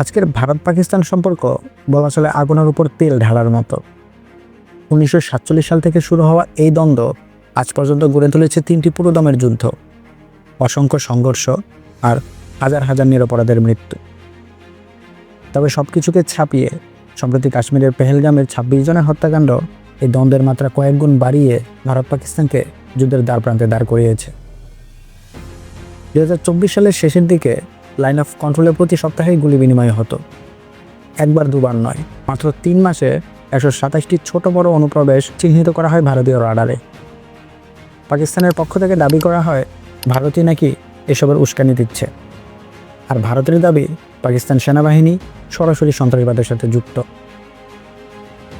আজকের ভারত পাকিস্তান সম্পর্ক বলা চলে আগুনের উপর তেল ঢালার মতো। উনিশশো সাতচল্লিশ সাল থেকে শুরু হওয়া এই দ্বন্দ্ব আজ পর্যন্ত গড়ে তুলেছে তিনটি পুরোদমের যুদ্ধ, অসংখ্য সংঘর্ষ আর হাজার হাজার নিরপরাধের মৃত্যু। তবে সব কিছুকে ছাপিয়ে, সম্প্রতি কাশ্মীরের পেহেলগামের ছাব্বিশ জনের হত্যাকাণ্ড, এই দ্বন্দ্বের মাত্রা কয়েক গুণ বাড়িয়ে ভারত পাকিস্তানকে যুদ্ধের দ্বার প্রান্তে দাঁড় করিয়েছে। দু হাজার চব্বিশ সালের শেষের দিকে লাইন অফ কন্ট্রোলের প্রতি সপ্তাহেই গুলি বিনিময় হতো। একবার দুবার নয়, মাত্র তিন মাসে একশো সাতাশটি ছোট বড় অনুপ্রবেশ চিহ্নিত করা হয় ভারতীয় রাডারে। পাকিস্তানের পক্ষ থেকে দাবি করা হয়, ভারতই নাকি এসবের উস্কানি দিচ্ছে। আর ভারতের দাবি, পাকিস্তান সেনাবাহিনী সরাসরি সন্ত্রাসবাদের সাথে যুক্ত।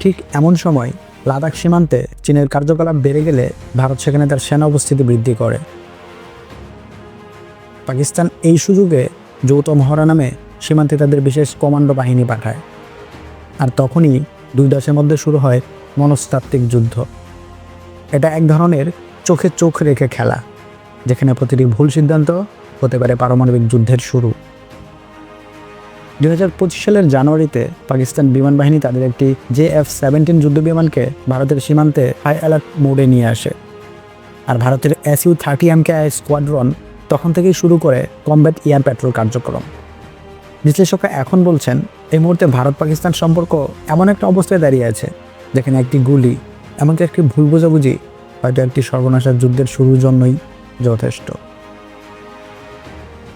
ঠিক এমন সময় লাদাখ সীমান্তে চীনের কার্যকলাপ বেড়ে গেলে ভারত সেখানে তার সেনা উপস্থিতি বৃদ্ধি করে। পাকিস্তান এই সুযোগে যৌথ মহড়া নামে সীমান্তে তাদের বিশেষ কমান্ডো বাহিনী পাঠায়। আর তখনই দুই দেশের মধ্যে শুরু হয় মনস্তাত্ত্বিক যুদ্ধ। এটা এক ধরনের চোখে চোখ রেখে খেলা, যেখানে প্রতিটি ভুল সিদ্ধান্ত হতে পারে পারমাণবিক যুদ্ধের শুরু। দুই হাজার পঁচিশ সালের জানুয়ারিতে পাকিস্তান বিমান বাহিনী তাদের একটি জে এফ সেভেন্টিন যুদ্ধ বিমানকে ভারতের সীমান্তে হাই অ্যালার্ট মোডে নিয়ে আসে। আর ভারতের SU thirty MK I squadron তখন থেকেই শুরু করে কমব্যাট এয়ার পেট্রোল কার্যক্রম। বিশ্লেষকরা এখন বলছেন, এই মুহূর্তে ভারত পাকিস্তান সম্পর্ক এমন একটা অবস্থায় দাঁড়িয়ে আছে, যেখানে একটি গুলি, এমনকি একটি ভুল বোঝাবুঝি, হয়তো একটি সর্বনাশার যুদ্ধের শুরুর জন্যই যথেষ্ট।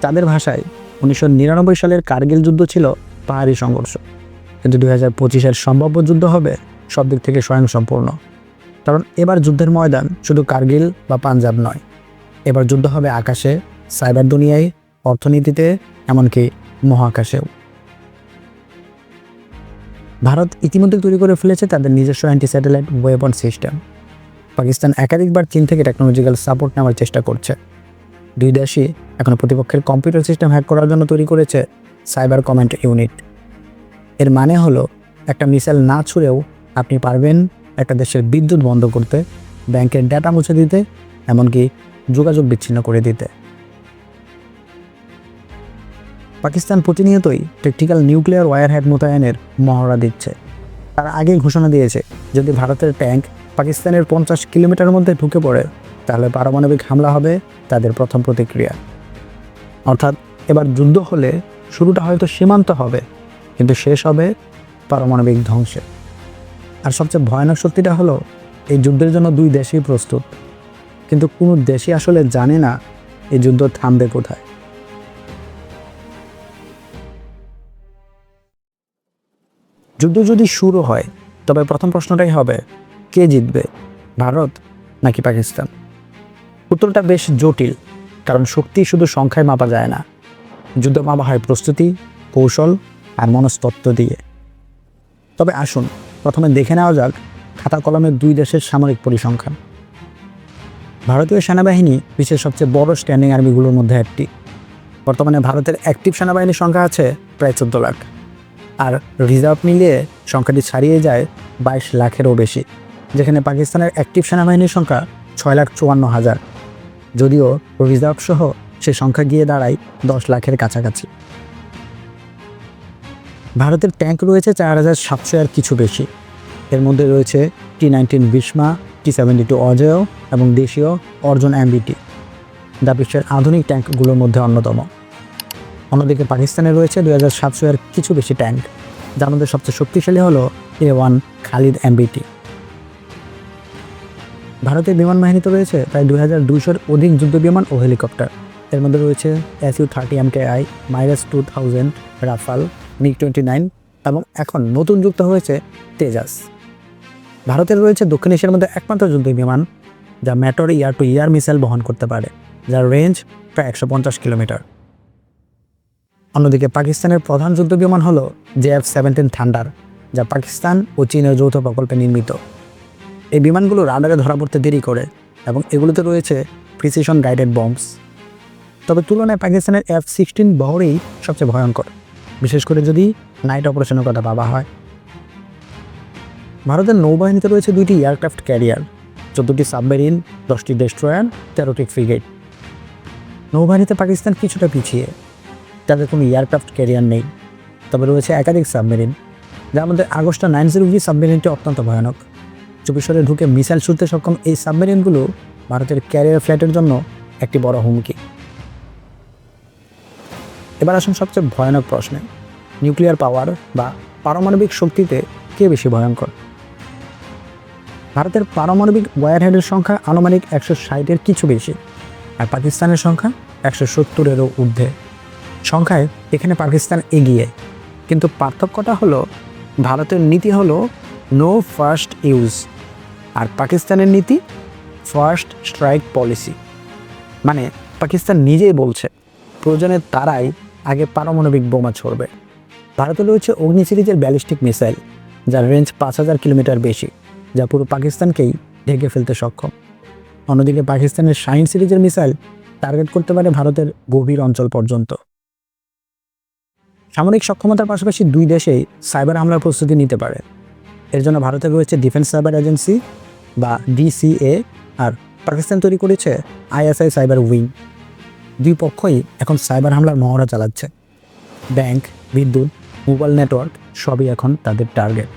তাদের ভাষায়, উনিশশো নিরানব্বই সালের কার্গিল যুদ্ধ ছিল পাহাড়ি সংঘর্ষ। কিন্তু দুই হাজার পঁচিশের সম্ভাব্য যুদ্ধ হবে সব দিক থেকে স্বয়ংসম্পূর্ণ। কারণ এবার যুদ্ধের ময়দান শুধু কার্গিল বা পাঞ্জাব নয়। এবার যুদ্ধ হবে আকাশে, সাইবার দুনিয়ায়, অর্থনীতিতে, এমনকি মহাকাশেও। ভারত ইতিমধ্যে তৈরি করে ফেলেছে তাদের নিজস্ব anti satellite weapon system Pakistan একাধিকবার চীন থেকে টেকনোলজিক্যাল সাপোর্ট নেওয়ার চেষ্টা করছে। দুই দেশই এখন প্রতিপক্ষের কম্পিউটার সিস্টেম হ্যাক করার জন্য তৈরি করেছে সাইবার কমান্ড ইউনিট এর মানে হলো, একটা মিসাইল না ছুঁড়েও আপনি পারবেন একটা দেশের বিদ্যুৎ বন্ধ করতে, ব্যাংকের ডেটা মুছে দিতে, এমনকি যোগাযোগ বিচ্ছিন্ন করে দিতে। পাকিস্তান প্রতিনিয়তই টেকটিক্যাল নিউক্লিয়ার ওয়ার হেড মোতায়েনের মহড়া দিচ্ছে। তার আগেই ঘোষণা দিয়েছে, যদি ভারতের ট্যাঙ্ক পাকিস্তানের পঞ্চাশ কিলোমিটার মধ্যে ঢুকে পড়ে, তাহলে পারমাণবিক হামলা হবে তাদের প্রথম প্রতিক্রিয়া। অর্থাৎ এবার যুদ্ধ হলে শুরুটা হয়তো সীমান্ত হবে, কিন্তু শেষ হবে পারমাণবিক ধ্বংসে। আর সবচেয়ে ভয়ানক সত্যিটা হলো, এই যুদ্ধের জন্য দুই দেশই প্রস্তুত। কিন্তু কোনো দেশই আসলে জানে না এই যুদ্ধ থামবে কোথায়। যুদ্ধ যদি শুরু হয়, তবে প্রথম প্রশ্নটাই হবে, কে জিতবে, ভারত নাকি পাকিস্তান? উত্তরটা বেশ জটিল, কারণ শক্তি শুধু সংখ্যায় মাপা যায় না। যুদ্ধ মাপা হয় প্রস্তুতি, কৌশল আর মনস্তত্ত্ব দিয়ে। তবে আসুন, প্রথমে দেখে নেওয়া যাক খাতা কলমের দুই দেশের সামরিক পরিসংখ্যান। ভারতীয় সেনাবাহিনী বিশ্বের সবচেয়ে বড় স্ট্যান্ডিং আর্মিগুলোর মধ্যে একটি। বর্তমানে ভারতের অ্যাক্টিভ সেনাবাহিনীর সংখ্যা আছে প্রায় চোদ্দ লাখ। আর রিজার্ভ মিলিয়ে সংখ্যাটি ছাড়িয়ে যায় বাইশ লাখেরও বেশি, যেখানে পাকিস্তানের অ্যাক্টিভ সেনাবাহিনীর সংখ্যা ছয় লাখ চুয়ান্ন হাজার। যদিও রিজার্ভ সহ সে সংখ্যা গিয়ে দাঁড়ায় দশ লাখের কাছাকাছি। ভারতের ট্যাঙ্ক রয়েছে চার হাজার সাতশো আর কিছু বেশি। এর মধ্যে রয়েছে T nineteen Bhishma T seventy two Ajeya এবং দেশীয় অর্জন এমবিটি যা বিশ্বের আধুনিক ট্যাঙ্কগুলোর মধ্যে অন্যতম। অন্যদিকে পাকিস্তানে রয়েছে দুই হাজার সাতশো এর কিছু বেশি ট্যাঙ্ক যার মধ্যে সবচেয়ে শক্তিশালী হলো এ ওয়ান খালিদ এমবিটি ভারতের বিমান বাহিনীতে রয়েছে প্রায় দুই হাজার দুইশোর অধিক যুদ্ধ বিমান ও হেলিকপ্টার। এর মধ্যে রয়েছে SU thirty M K I Mirage two thousand Rafale MiG twenty nine এবং এখন নতুন যুক্ত হয়েছে তেজাস ভারতের রয়েছে দক্ষিণ এশিয়ার মধ্যে একমাত্র যুদ্ধ বিমান যা Meteor air to air missile বহন করতে পারে, যার রেঞ্জ প্রায় একশো পঞ্চাশ কিলোমিটার। অন্যদিকে পাকিস্তানের প্রধান যুদ্ধ বিমান হল জে এফ সেভেন্টিন থান্ডার, যা পাকিস্তান ও চীনের যৌথ প্রকল্পে নির্মিত। এই বিমানগুলো রাডারে ধরা পড়তে দেরি করে এবং এগুলোতে রয়েছে প্রিসিশন গাইডেড বম্বস তবে তুলনায় পাকিস্তানের এফ সিক্সটিন বহরেই সবচেয়ে ভয়ঙ্কর। বিশেষ করে যদি নাইট অপারেশনের কথা ভাবা হয়। ভারতের নৌবাহিনীতে রয়েছে দুইটি এয়ারক্রাফট ক্যারিয়ার চোদ্দোটি সাবমেরিন দশটি ডেস্ট্রয়ার তেরোটি ফ্রিগেট নৌবাহিনীতে পাকিস্তান কিছুটা পিছিয়ে, তাদের কোনো এয়ারক্রাফট ক্যারিয়ার নেই। তবে রয়েছে একাধিক সাবমেরিন যার মধ্যে আগস্টা নাইন জিরো ভি সাবমেরিনটি অত্যন্ত ভয়ানক। চব্বিশরে ঢুকে মিসাইল ছুটতে সক্ষম এই সাবমেরিনগুলো ভারতের ক্যারিয়ার ফ্ল্যাটের জন্য একটি বড় হুমকি। এবার আসুন সবচেয়ে ভয়ানক প্রশ্নে নিউক্লিয়ার পাওয়ার বা পারমাণবিক শক্তিতে কে বেশি ভয়ঙ্কর? ভারতের পারমাণবিক ওয়ারহেডের সংখ্যা আনুমানিক একশো ষাটের কিছু বেশি, আর পাকিস্তানের সংখ্যা একশো সত্তরেরও ঊর্ধ্বে। সংখ্যায় এখানে পাকিস্তান এগিয়ে। কিন্তু পার্থক্যটা হলো, ভারতের নীতি হলো নো ফার্স্ট ইউজ আর পাকিস্তানের নীতি ফার্স্ট স্ট্রাইক পলিসি মানে পাকিস্তান নিজেই বলছে, প্রয়োজনে তারাই আগে পারমাণবিক বোমা ছড়বে। ভারতে রয়েছে অগ্নি সিরিজের ব্যালিস্টিক মিসাইল যার রেঞ্জ পাঁচ হাজার কিলোমিটার বেশি। যা পুরো পাকিস্তানকেই ঢেকে ফেলতে সক্ষম। অন্যদিকে পাকিস্তানের শাহিন সিরিজের মিসাইল টার্গেট করতে পারে ভারতের গভীর অঞ্চল পর্যন্ত। সামরিক সক্ষমতার পাশাপাশি দুই দেশেই সাইবার হামলার প্রস্তুতি নিতে পারে। এর জন্য ভারতের রয়েছে ডিফেন্স সাইবার এজেন্সি বা ডিসিএ আর পাকিস্তান তৈরি করেছে আইএসআই সাইবার উইং। দুই পক্ষই এখন সাইবার হামলার মহড়া চালাচ্ছে। ব্যাংক, বিদ্যুৎ, মোবাইল নেটওয়ার্ক সবই এখন তাদের টার্গেট।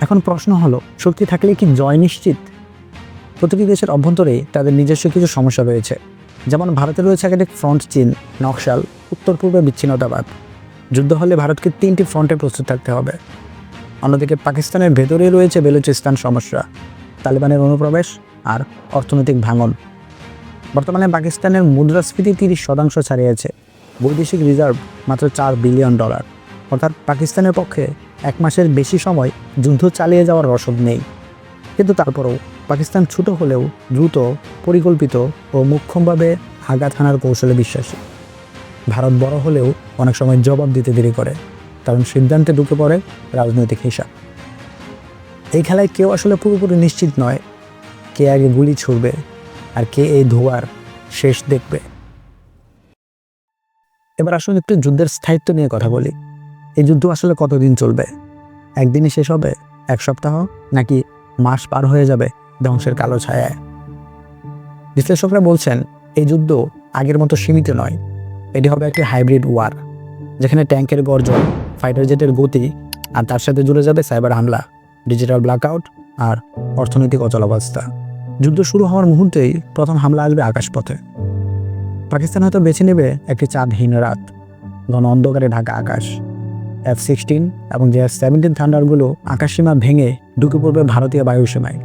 এখন প্রশ্ন হলো, শক্তি থাকলে কি জয় নিশ্চিত? প্রতিটি দেশের অভ্যন্তরে তাদের নিজস্ব কিছু সমস্যা রয়েছে। যেমন ভারতে রয়েছে একাধিক ফ্রন্ট চীন, নকশাল, উত্তর পূর্বে বিচ্ছিন্নতাবাদ। যুদ্ধ হলে ভারতকে তিনটি ফ্রন্টে প্রস্তুত থাকতে হবে। অন্যদিকে পাকিস্তানের ভেতরে রয়েছে বেলুচিস্তান সমস্যা, তালিবানের অনুপ্রবেশ আর অর্থনৈতিক ভাঙন। বর্তমানে পাকিস্তানের মুদ্রাস্ফীতি তিরিশ শতাংশ ছাড়িয়েছে। বৈদেশিক রিজার্ভ মাত্র চার বিলিয়ন ডলার। অর্থাৎ পাকিস্তানের পক্ষে এক মাসের বেশি সময় যুদ্ধ চালিয়ে যাওয়ার রসদ নেই। কিন্তু তারপরেও পাকিস্তান ছোট হলেও দ্রুত, পরিকল্পিত ও মুখ্যমভাবে আঘাত হানার কৌশলে বিশ্বাসী। ভারত বড় হলেও অনেক সময় জবাব দিতে দেরি করে, কারণ সিদ্ধান্তে ঢুকে পড়ে রাজনৈতিক হিসাব। এই খেলায় কেউ আসলে পুরোপুরি নিশ্চিত নয় কে আগে গুলি ছুড়বে আর কে এই ধোয়ার শেষ দেখবে। এবার আসুন একটু যুদ্ধের স্থায়িত্ব নিয়ে কথা বলি। এই যুদ্ধ আসলে কতদিন চলবে? একদিনই শেষ হবে? এক সপ্তাহ? নাকি মাস পার হয়ে যাবে ধ্বংসের কালো ছায়ায়? বিশ্লেষকরা বলছেন, এই যুদ্ধ আগের মতো সীমিত নয়। এটি হবে একটি হাইব্রিড ওয়ার, যেখানে ট্যাঙ্কের গর্জন, ফাইটার জেটের গতি, আর তার সাথে জুড়ে যাবে সাইবার হামলা, ডিজিটাল ব্ল্যাকআউট, আর অর্থনৈতিক অচলাবস্থা। যুদ্ধ শুরু হওয়ার মুহূর্তেই প্রথম হামলা আসবে আকাশপথে। পাকিস্তান হয়তো বেছে নেবে একটি চাঁদহীন রাত, ঘন অন্ধকারে ঢাকা আকাশ। এফ সিক্সটিন এবং যে এফ সেভেন্টিন থান্ডারগুলো আকাশসীমা ভেঙে ঢুকে পড়বে ভারতীয় বায়ুসীমায়।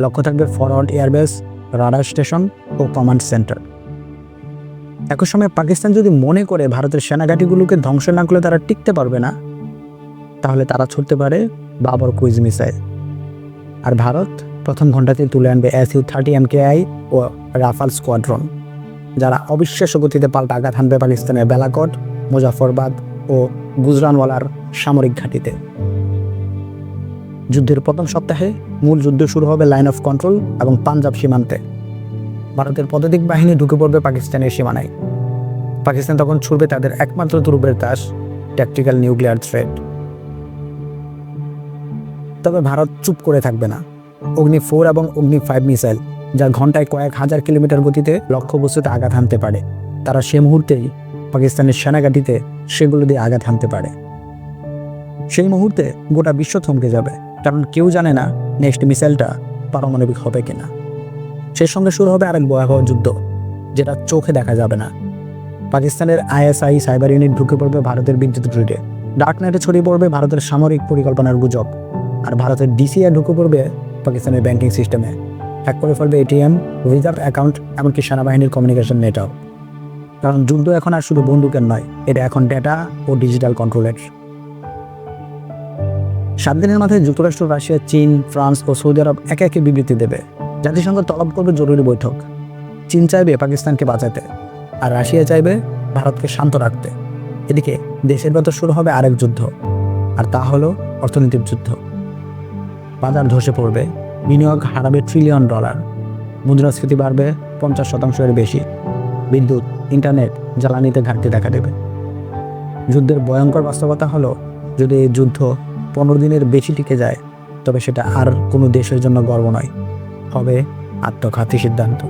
লক্ষ্য থাকবে ফরওয়ার্ড এয়ারবেস রাডার স্টেশন ও কমান্ড সেন্টার একই সময় পাকিস্তান যদি মনে করে ভারতের সেনাঘাটিগুলোকে ধ্বংস না করলে তারা টিকতে পারবে না, তাহলে তারা ছুটতে পারে বাবর কুইজ মিসাইল। আর ভারত প্রথম ঘন্টাতে তুলে আনবে এস ইউ থার্টি এমকেআই ও রাফাল স্কোয়াড্রন যারা অবিশ্বাস্য গতিতে পাল্টা আঘাত হানবে পাকিস্তানের বেলাকট মুজাফরবাদ ও গুজরানওয়ালার সামরিক ঘাঁটিতে। যুদ্ধের প্রথম সপ্তাহে মূল যুদ্ধ শুরু হবে লাইন অফ কন্ট্রোল এবং পাঞ্জাব সীমান্তে। ভারতের পদাতিক বাহিনী ঢুকে পড়বে পাকিস্তানের সীমানায়। পাকিস্তান তখন ছুড়বে তাদের একমাত্র তুরুপের তাস ট্যাকটিক্যাল নিউক্লিয়ার থ্রেট তবে ভারত চুপ করে থাকবে না। অগ্নি ফোর এবং অগ্নি ফাইভ মিসাইল যা ঘন্টায় কয়েক হাজার কিলোমিটার গতিতে লক্ষ্যবস্তুতে আঘাত হানতে পারে। তারা সে মুহূর্তেই পাকিস্তানের সেনাঘাটিতে সেগুলো দিয়ে আঘাত হানতে পারে। সেই মুহূর্তে গোটা বিশ্ব থমকে যাবে, কারণ কেউ জানে না নেক্সট মিসাইলটা পারমাণবিক হবে কিনা। সেই সঙ্গে শুরু হবে আরেক ভয়াবহ যুদ্ধ, যেটা চোখে দেখা যাবে না। পাকিস্তানের আইএসআই সাইবার ইউনিট ঢুকে পড়বে ভারতের বিদ্যুৎ গ্রিডে ডার্কনেটে ছড়িয়ে পড়বে ভারতের সামরিক পরিকল্পনার গুজব, আর ভারতের ডিসিআই ঢুকে পড়বে পাকিস্তানের ব্যাংকিং সিস্টেমে। হ্যাক করে ফেলবে এটিএম, রিজার্ভ অ্যাকাউন্ট, এমনকি সেনাবাহিনীর কমিউনিকেশন নেটও কারণ যুদ্ধ এখন আর শুধু বন্দুকের নয়, এটা এখন ডেটা ও ডিজিটাল কন্ট্রোলের সাত দিনের মাথায় যুক্তরাষ্ট্র, রাশিয়া, চীন, ফ্রান্স ও সৌদি আরব একে একে বিবৃতি দেবে। জাতিসংঘ তলব করবে জরুরি বৈঠক। চীন চাইবে পাকিস্তানকে বাঁচাতে, আর রাশিয়া চাইবে ভারতকে শান্ত রাখতে। এদিকে দেশের ভেতর শুরু হবে আরেক যুদ্ধ, আর তা হলো অর্থনৈতিক যুদ্ধ। বাজার ধসে পড়বে, বিনিয়োগ হারাবে ট্রিলিয়ন ডলার মুদ্রাস্ফীতি বাড়বে পঞ্চাশ শতাংশের বেশি। বিদ্যুৎ ইন্টারনেট জ্বালানিতে ঘাটতি দেখা দেবে। যুদ্ধের ভয়ঙ্কর বাস্তবতা হলো, যদি এই যুদ্ধ পনেরো দিনের বেশি টিকে যায়, তবে সেটা আর কোনো দেশের জন্য গর্ব নয়, হবে আত্মঘাতী সিদ্ধান্ত।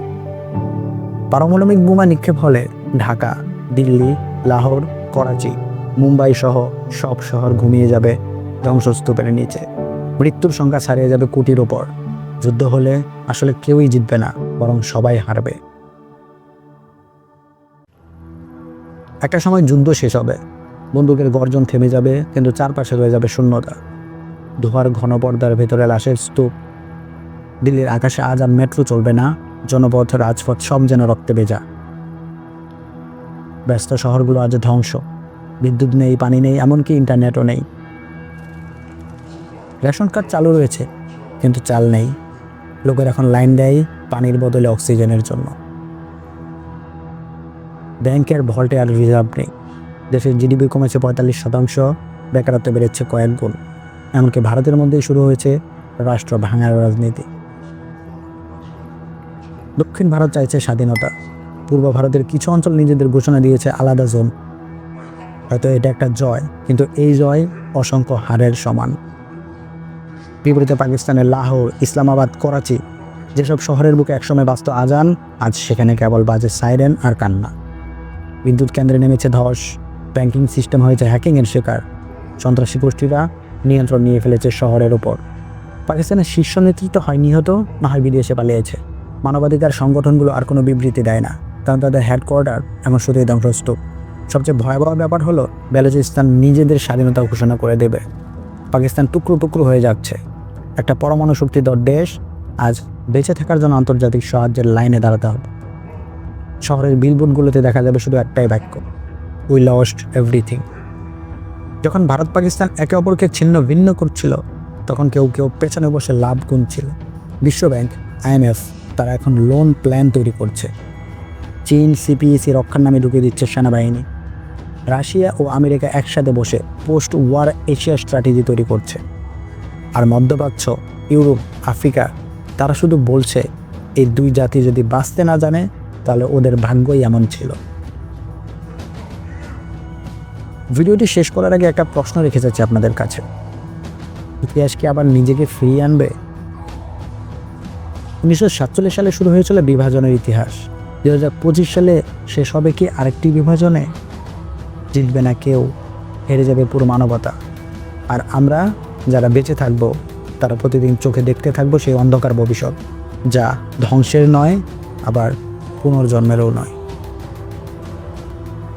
পারমাণবিক বোমা নিক্ষেপ হলে ঢাকা, দিল্লি, লাহোর, করাচি, মুম্বাই সহ সব শহর ঘুমিয়ে যাবে ধ্বংসস্তূপের নিচে। মৃত্যুর সংখ্যা ছাড়িয়ে যাবে কোটির ওপর। যুদ্ধ হলে আসলে কেউই জিতবে না, বরং সবাই হারবে। একটা সময় যুদ্ধ শেষ হবে। বন্দুকের গর্জন থেমে যাবে, কিন্তু চারপাশে রয়ে যাবে শূন্যতা। ধোয়ার ঘন পর্দার ভেতরে লাশের স্তূপ। দিল্লির আকাশে আজ আর মেট্রো চলবে না, জনপথ, রাজপথ সব যেন রক্তে ভেজা। ব্যস্ত শহরগুলো আজ ধ্বংস। বিদ্যুৎ নেই, পানি নেই, এমনকি ইন্টারনেটও নেই। রেশন কার্ড চালু রয়েছে, কিন্তু চাল নেই। লোকের এখন লাইন দেয় পানির বদলে অক্সিজেনের জন্য। ব্যাংকের ভল্টে আর রিজার্ভ নেই। দেশের জিডিপি কমেছে পঁয়তাল্লিশ শতাংশ, বেকারত্ব বেড়েছে কয়েক গুণ। এমনকি ভারতের মধ্যেই শুরু হয়েছে রাষ্ট্র ভাঙার রাজনীতি। দক্ষিণ ভারত চাইছে স্বাধীনতা। পূর্ব ভারতের কিছু অঞ্চল নিজেদের ঘোষণা দিয়েছে আলাদা জোন। হয়তো এটা একটা জয়, কিন্তু এই জয় অসংখ্য হারের সমান। বিপরীতে পাকিস্তানের লাহোর, ইসলামাবাদ, করাচি, যেসব শহরের বুকে একসময় বাস্ত আজান, আজ সেখানে কেবল বাজে সাইরেন আর কান্না। বিদ্যুৎ কেন্দ্রে নেমেছে ধস। ব্যাংকিং সিস্টেম হয়েছে হ্যাকিংয়ের শিকার। সন্ত্রাসী গোষ্ঠীরা নিয়ন্ত্রণ নিয়ে ফেলেছে শহরের ওপর। পাকিস্তানের শীর্ষ নেতৃত্ব হয় নিহত, না হয় বিদেশে পালিয়েছে। মানবাধিকার সংগঠনগুলো আর কোনো বিবৃতি দেয় না, কারণ তাদের হেডকোয়ার্টার এখন শুধুই ধ্বংসস্তূপ। সবচেয়ে ভয়াবহ ব্যাপার হলো, বেলুচিস্তান নিজেদের স্বাধীনতা ঘোষণা করে দেবে। পাকিস্তান টুকরো টুকরো হয়ে যাচ্ছে। একটা পরমাণু শক্তিধর দেশ আজ বেঁচে থাকার জন্য আন্তর্জাতিক সাহায্যের লাইনে দাঁড়াতে হবে। শহরের বিলবোর্ডগুলোতে দেখা যাবে শুধু একটাই বাক্য উই লস্ট এভরিথিং যখন ভারত পাকিস্তান একে অপরকে ছিন্ন ভিন্ন করছিল, তখন কেউ কেউ পেছনে বসে লাভ গুনছিল। বিশ্বব্যাংক আইএমএফ তারা এখন লোন প্ল্যান তৈরি করছে। চীন সিপিএসি রক্ষার নামে ঢুকে দিচ্ছে সেনাবাহিনী। রাশিয়া ও আমেরিকা একসাথে বসে পোস্ট ওয়ার এশিয়া স্ট্র্যাটেজি তৈরি করছে। আর মধ্যপ্রাচ্য, ইউরোপ, আফ্রিকা, তারা শুধু বলছে, এই দুই জাতি যদি বাঁচতে না জানে তাহলে ওদের ভাগ্যই এমন ছিল। ভিডিওটি শেষ করার আগে একটা প্রশ্ন রেখে যাচ্ছি আপনাদের কাছে। ইতিহাস কি আবার নিজেকে ফিরিয়ে আনবে? উনিশশো সাতচল্লিশ সালে শুরু হয়েছিল বিভাজনের ইতিহাস। দু হাজার পঁচিশ সালে শেষ হবে কি আরেকটি বিভাজনে? জিতবে না কেউ, হেরে যাবে পুরো মানবতা। আর আমরা যারা বেঁচে থাকব, তারা প্রতিদিন চোখে দেখতে থাকব সেই অন্ধকার ভবিষ্যৎ, যা ধ্বংসের নয়, আবার পুনর্জন্মেরও নয়।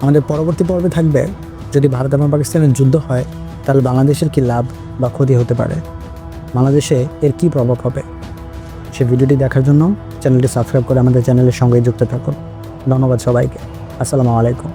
আমাদের পরবর্তী পর্বে থাকবে, যদি ভারত এবং পাকিস্তানের যুদ্ধ হয়, তাহলে বাংলাদেশের কি লাভ বা ক্ষতি হতে পারে? বাংলাদেশে এর কি প্রভাব হবে? সে ভিডিওটি দেখার জন্য চ্যানেলটি সাবস্ক্রাইব করে আমাদের চ্যানেলের সঙ্গে যুক্ত থাকুন। ধন্যবাদ সবাইকে। আসসালামু আলাইকুম।